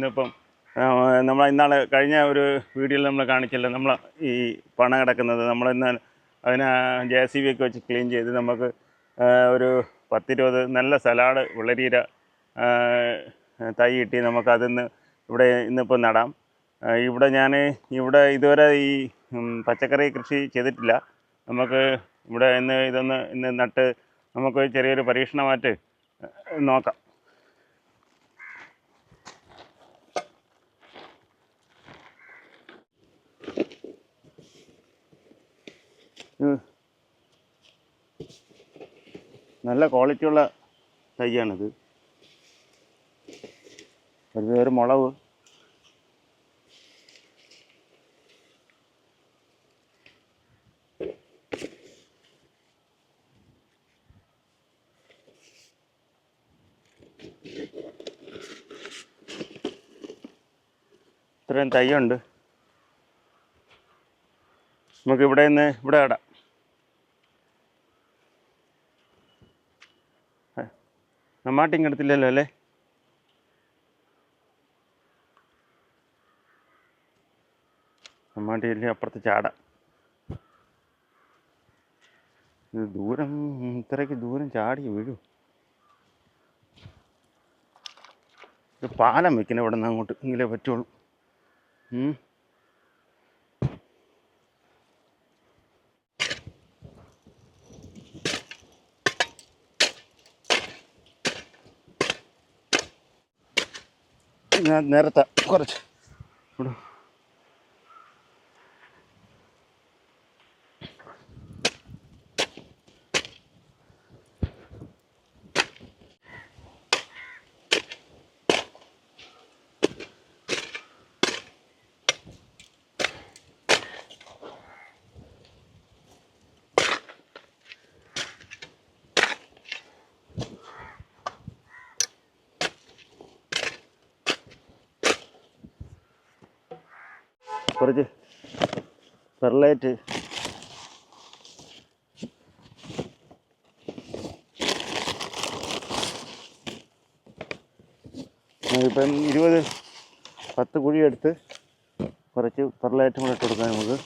ഇന്നിപ്പം നമ്മൾ ഇന്നാളെ കഴിഞ്ഞ ഒരു വീഡിയോയിൽ നമ്മൾ കാണിച്ചില്ല നമ്മൾ ഈ പണ കിടക്കുന്നത്. നമ്മൾ ഇന്ന് അതിനെ ജെ സി ബി ഒക്കെ വെച്ച് ക്ലീൻ ചെയ്ത് നമുക്ക് ഒരു പത്തിരുപത് നല്ല സലാഡ് വെള്ളരീര തൈ കിട്ടി നമുക്കതിന്ന് ഇവിടെ ഇന്നിപ്പോൾ നടാം. ഇവിടെ ഞാൻ ഇവിടെ ഇതുവരെ ഈ പച്ചക്കറി കൃഷി ചെയ്തിട്ടില്ല. നമുക്ക് ഇവിടെ ഇന്ന് ഇതൊന്ന് ഇന്ന് നട്ട് നമുക്ക് ചെറിയൊരു പരീക്ഷണമായിട്ട് നോക്കാം. നല്ല ക്വാളിറ്റി ഉള്ള തൈയാണിത്. ഒരു പേര് മുളവ്. ഇത്രയും ഉണ്ട് നമുക്ക് ഇവിടെ നിന്ന് ഇവിടെ ഇടാം. നമ്മാട്ടിങ് എടുത്തില്ലല്ലോ അല്ലേ? നമ്മാട്ടിയില്ലേ അപ്പുറത്ത് ചാടാം. ഇത് ദൂരം ഇത്രയ്ക്ക് ദൂരം ചാടി വീഴും. ഇത് പാലം വെക്കണം ഇവിടെ നിന്ന് അങ്ങോട്ട് എങ്കിലേ പറ്റുള്ളൂ. ഞാൻ നേരത്തെ കുറച്ച് ഇവിടെ കുറച്ച് പെർലൈറ്റ്. ഇപ്പം ഇരുപത് പത്ത് കുഴിയെടുത്ത് കുറച്ച് പെർലൈറ്റും കൂടെ ഇട്ട് കൊടുക്കാം നമുക്ക്.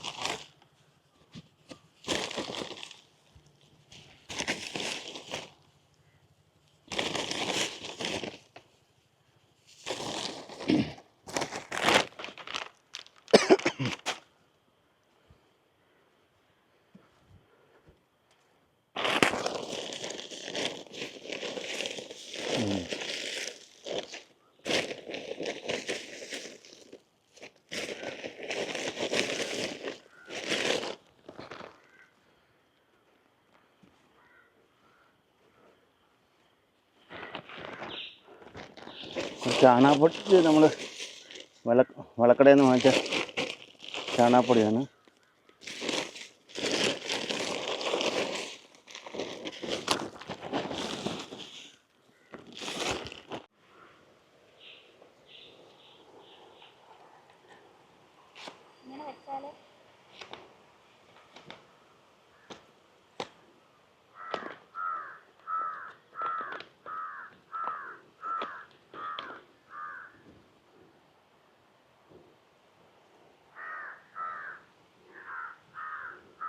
ചാണകപ്പൊടി നമ്മൾ വില വിളക്കടയിൽ നിന്ന് വാങ്ങിച്ച ചാണകപ്പൊടിയാണ്.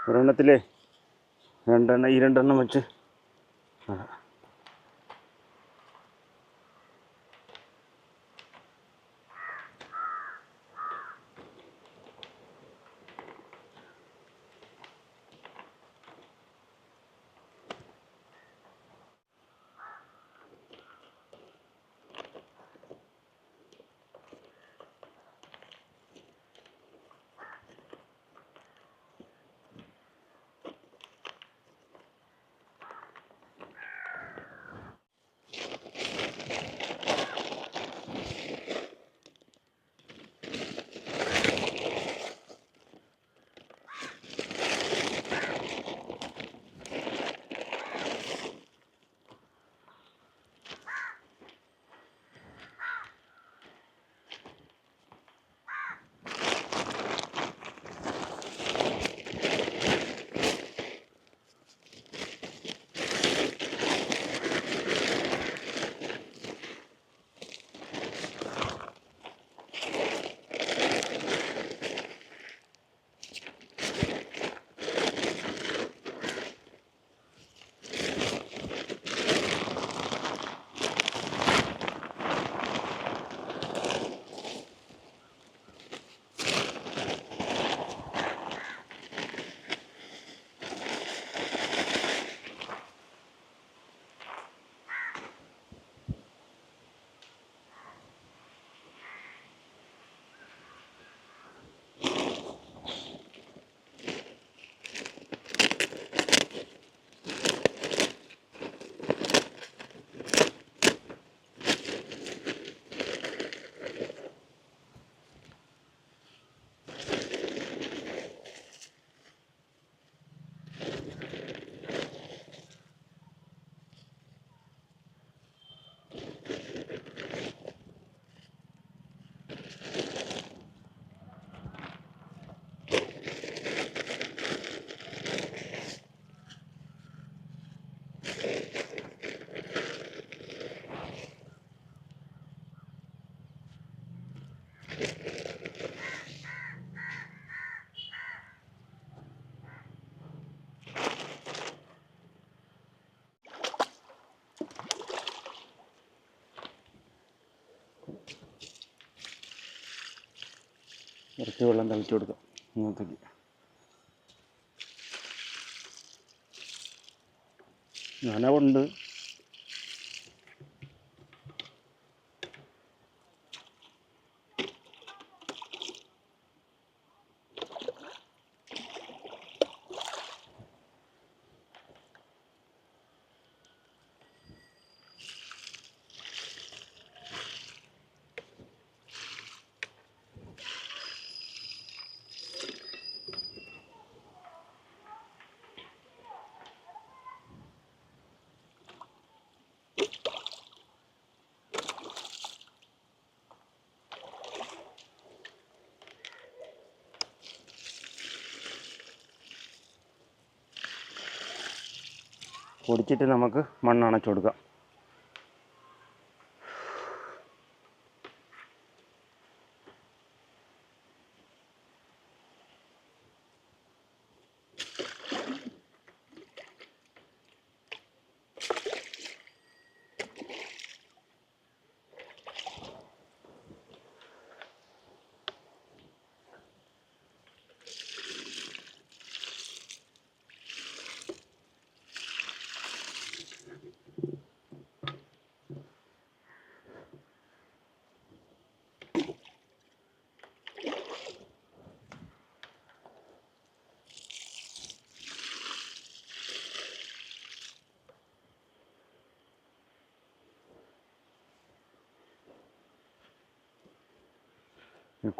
ഒരെണ്ണത്തിലേ രണ്ടെണ്ണം ഈ രണ്ടെണ്ണം വെച്ച്. കുറച്ച് വെള്ളം തളിച്ചു കൊടുക്കാം. ഇങ്ങോട്ടേക്ക്. നനവുണ്ട് പൊടിച്ചിട്ട് നമുക്ക് മണ്ണ് അണച്ചു കൊടുക്കാം.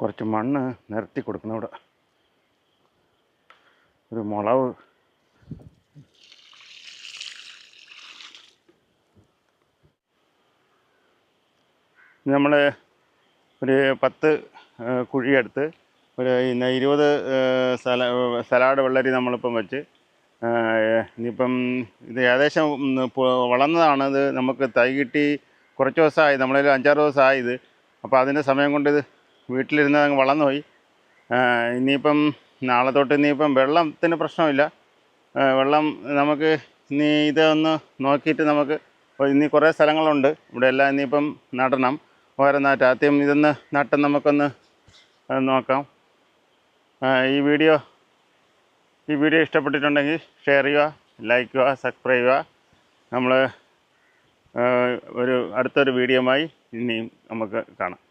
കുറച്ച് മണ്ണ് നിരത്തി കൊടുക്കണം ഇവിടെ. ഒരു മുളവ് നമ്മൾ ഒരു പത്ത് കുഴിയെടുത്ത് ഒരു ഇന്ന് ഇരുപത് സല സലാഡ് വെള്ളരി നമ്മളിപ്പം വെച്ച് ഇനിയിപ്പം ഇത് ഏകദേശം വളർന്നതാണ് ഇത്. നമുക്ക് തൈ കിട്ടി കുറച്ച് ദിവസമായി നമ്മളതിൽ അഞ്ചാറ് ദിവസമായി ഇത്. അപ്പോൾ അതിന്റെ സമയം കൊണ്ട് ഇത് വീട്ടിലിരുന്ന് അങ്ങ് വളർന്നു പോയി ഇനിയിപ്പം നാളെ തൊട്ട് ഇനിയിപ്പം വെള്ളത്തിന് പ്രശ്നമില്ല. വെള്ളം നമുക്ക് ഇനി ഇതൊന്ന് നോക്കിയിട്ട് നമുക്ക് ഇനി കുറേ സ്ഥലങ്ങളുണ്ട്. ഇവിടെ എല്ലാം ഇനിയിപ്പം നടണം. ഓരോന്നായിട്ട് ആദ്യം ഇതൊന്ന് നട്ട് നമുക്കൊന്ന് നോക്കാം. ഈ വീഡിയോ ഈ വീഡിയോ ഇഷ്ടപ്പെട്ടിട്ടുണ്ടെങ്കിൽ ഷെയർ ചെയ്യുക ലൈക്ക് ചെയ്യുക സബ്സ്ക്രൈബ് ചെയ്യുക. നമ്മൾ ഒരു അടുത്തൊരു വീഡിയോമായി ഇനിയും നമുക്ക് കാണാം.